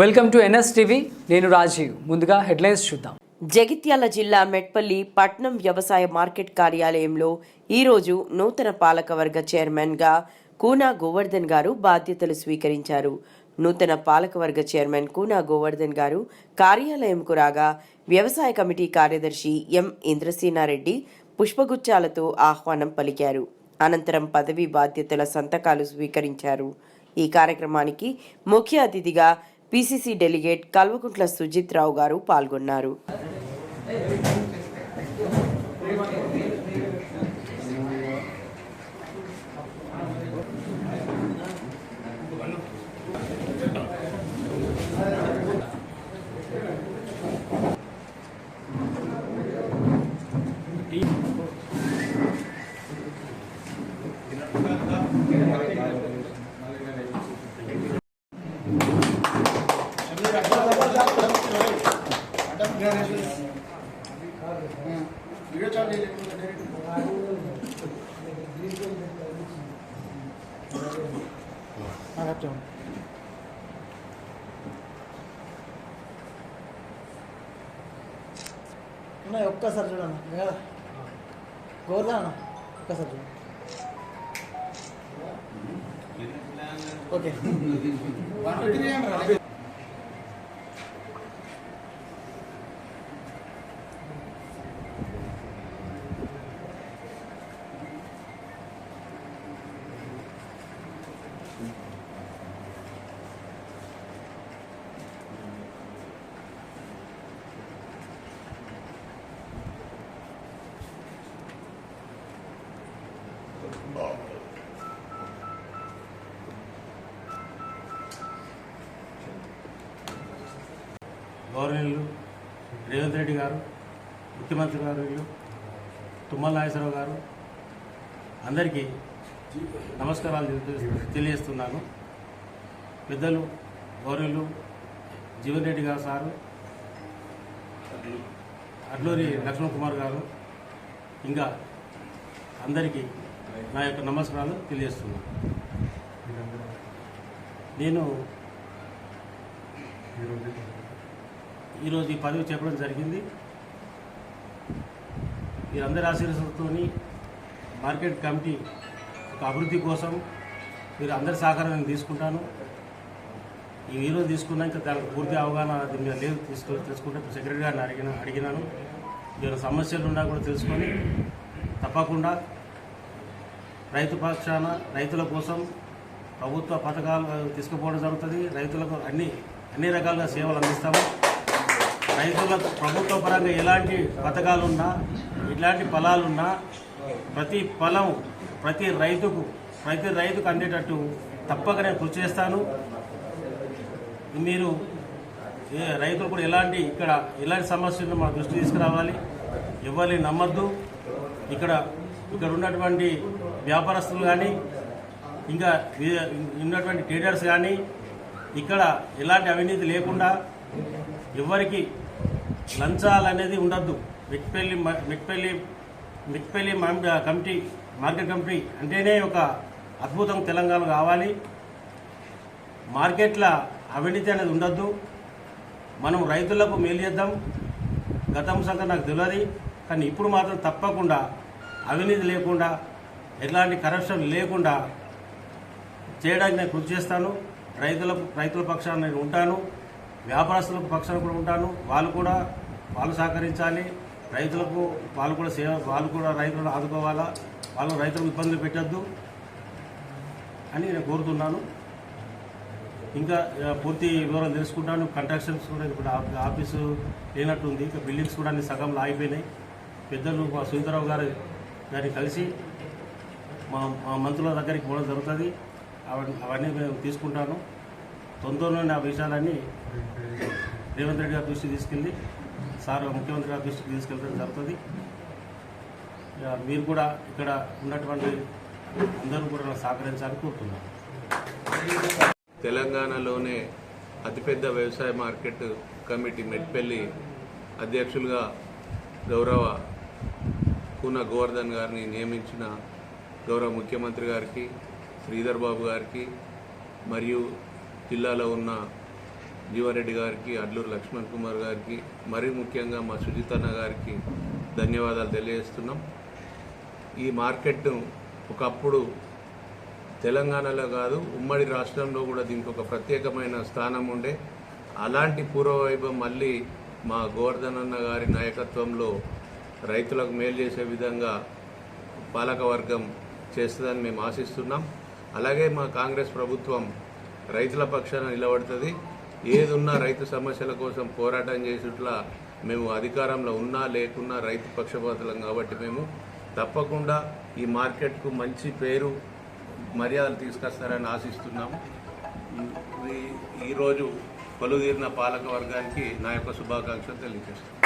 Welcome to NS TV. నేను రాజీవ్. ముందుగా headlines చూద్దాం. జగిత్యాల జిల్లా మెట్పల్లి పట్నం వ్యవసాయ మార్కెట్ కార్యాలయంలో ఈరోజు నూతన పాలకవర్గ చైర్మన్గా కూనా గోవర్ధన్ గారు బాధ్యతలు స్వీకరించారు. నూతన పాలకవర్గ చైర్మన్ కూనా గోవర్ధన్ గారు కార్యాలయంకు రాగా వ్యవసాయ కమిటీ కార్యదర్శి ఎం ఇంద్రసేనారెడ్డి పుష్పగుచ్చాలతో ఆహ్వానం పలికారు. అనంతరం పదవి బాధ్యతల సంతకాలు స్వీకరించారు. ఈ కార్యక్రమానికి ముఖ్య అతిథిగా పిసిసి డెలిగేట్ కల్వకుంట్ల సుజిత్ రావు గారు పాల్గొన్నారు. అన్న ఒక్కసారి చూడన్న. కదా గోర్దా అన్న ఒక్కసారి చూడు. ఓకే. గౌరవనీయులు రేవంత్ రెడ్డి గారు ముఖ్యమంత్రి గారు తుమ్మల నాగేశ్వరరావు గారు అందరికీ నమస్కారాలు తెలియ- తెలియజేస్తున్నాను. పెద్దలు గౌరవులు జీవన్ రెడ్డి గారు సారు అడ్లూరి లక్ష్మణ్ కుమార్ గారు ఇంకా అందరికీ నా యొక్క నమస్కారాలు తెలియజేస్తున్నాను. నేను ఈరోజు ఈ పదవి చెప్పడం జరిగింది. మీరందరి ఆశీర్వాదంతో మార్కెట్ కమిటీ ఒక అభివృద్ధి కోసం మీరు అందరి సహకారం నేను తీసుకుంటాను. ఈ ఈరోజు తీసుకున్నాక దానికి పూర్తి అవగాహన దీని మీద లేదు తీసుకు తెలుసుకుంటే సెక్రటరీ గారిని అడిగిన అడిగినాను. ఏమైనా సమస్యలు ఉన్నా కూడా తెలుసుకొని తప్పకుండా రైతు పక్షాన రైతుల కోసం ప్రభుత్వ పథకాలు తీసుకుపోవడం జరుగుతుంది. రైతులకు అన్ని అన్ని రకాలుగా సేవలు అందిస్తాము. రైతులకు ప్రభుత్వ పరంగా ఎలాంటి పథకాలున్నా ఇలాంటి ఫలాలున్నా ప్రతి ఫలం ప్రతి రైతుకు ప్రతి రైతుకు అందేటట్టు తప్పక నేను కృషి చేస్తాను. మీరు రైతులు కూడా ఎలాంటి ఇక్కడ ఎలాంటి సమస్యలను మా దృష్టి తీసుకురావాలి. ఎవరిని నమ్మద్దు. ఇక్కడ ఇక్కడ ఉన్నటువంటి వ్యాపారస్తులు కానీ ఇంకా ఉన్నటువంటి ట్రేడర్స్ కానీ ఇక్కడ ఎలాంటి అవినీతి లేకుండా ఎవరికి లంచాలు అనేది ఉండద్దు. మిట్పల్లి మ- Mitpalli Mitpalli committee market committee అంటేనే ఒక అద్భుతం తెలంగాణ కావాలి. మార్కెట్ల అవినీతి అనేది ఉండద్దు. మనం రైతులకు మేలు చేద్దాం. గతం సంగతి నాకు తెలియదు. కానీ ఇప్పుడు మాత్రం తప్పకుండా అవినీతి లేకుండా ఎలాంటి కరప్షన్ లేకుండా చేయడానికి నేను కృషి చేస్తాను. రైతులకు రైతుల పక్షాన నేను ఉంటాను. వ్యాపారస్తులకు పక్షాన కూడా ఉంటాను. వాళ్ళు కూడా వాళ్ళు సహకరించాలి. రైతులకు వాళ్ళు కూడా సేవ వాళ్ళు కూడా రైతులను ఆదుకోవాలా. వాళ్ళు రైతులకు ఇబ్బందులు పెట్టద్దు అని నేను కోరుతున్నాను. ఇంకా పూర్తి వివరాలు తెలుసుకుంటాను. కంట్రాక్షన్స్ కూడా ఇప్పుడు ఆఫీసు లేనట్టుంది. ఇంకా బిల్డింగ్స్ కూడా అన్ని సగంలో ఆగిపోయినాయి. పెద్దలు మా సునీతరావు గారు గారిని కలిసి మా మా మంత్రుల దగ్గరికి పోవడం జరుగుతుంది. అవన్నీ అవన్నీ మేము తీసుకుంటాను. తొందరలోనే ఆ విషయాలన్నీ రేవంత్ రెడ్డి గారి దృష్టికి తీసుకెళ్ళి సార్ ముఖ్యమంత్రి గారి దృష్టికి తీసుకెళ్ళడం జరుగుతుంది. ఇక మీరు కూడా ఇక్కడ ఉన్నటువంటి అందరూ కూడా నాకు సహకరించాలని కోరుతున్నాను. తెలంగాణలోనే అతిపెద్ద వ్యవసాయ మార్కెట్ కమిటీ మెట్పల్లి అధ్యక్షులుగా గౌరవ కూన గోవర్ధన్ గారిని నియమించిన గౌరవ ముఖ్యమంత్రి గారికి శ్రీధర్ బాబు గారికి మరియు జిల్లాలో ఉన్న జీవారెడ్డి గారికి అడ్లూరు లక్ష్మణ్ కుమార్ గారికి మరీ ముఖ్యంగా మా సుజితన్న గారికి ధన్యవాదాలు తెలియజేస్తున్నాం. ఈ మార్కెట్ను ఒకప్పుడు తెలంగాణలో కాదు ఉమ్మడి రాష్ట్రంలో కూడా దీనికి ఒక ప్రత్యేకమైన స్థానం ఉండే. అలాంటి పూర్వవైభవం మళ్ళీ మా గోవర్ధన్ అన్న గారి నాయకత్వంలో రైతులకు మేలు చేసే విధంగా పాలకవర్గం చేస్తుందని మేము ఆశిస్తున్నాం. అలాగే మా కాంగ్రెస్ ప్రభుత్వం రైతుల పక్షాన నిలబడుతుంది. ఏదున్నా రైతు సమస్యల కోసం పోరాటం చేసేట్లా మేము అధికారంలో ఉన్నా లేకున్నా రైతు పక్షపాతులం కాబట్టి మేము తప్పకుండా ఈ మార్కెట్కు మంచి పేరు మర్యాదలు తీసుకొస్తారని ఆశిస్తున్నాము ఈరోజు కొలుదీరిన పాలక వర్గానికి నా యొక్క శుభాకాంక్షలు తెలియజేస్తున్నాను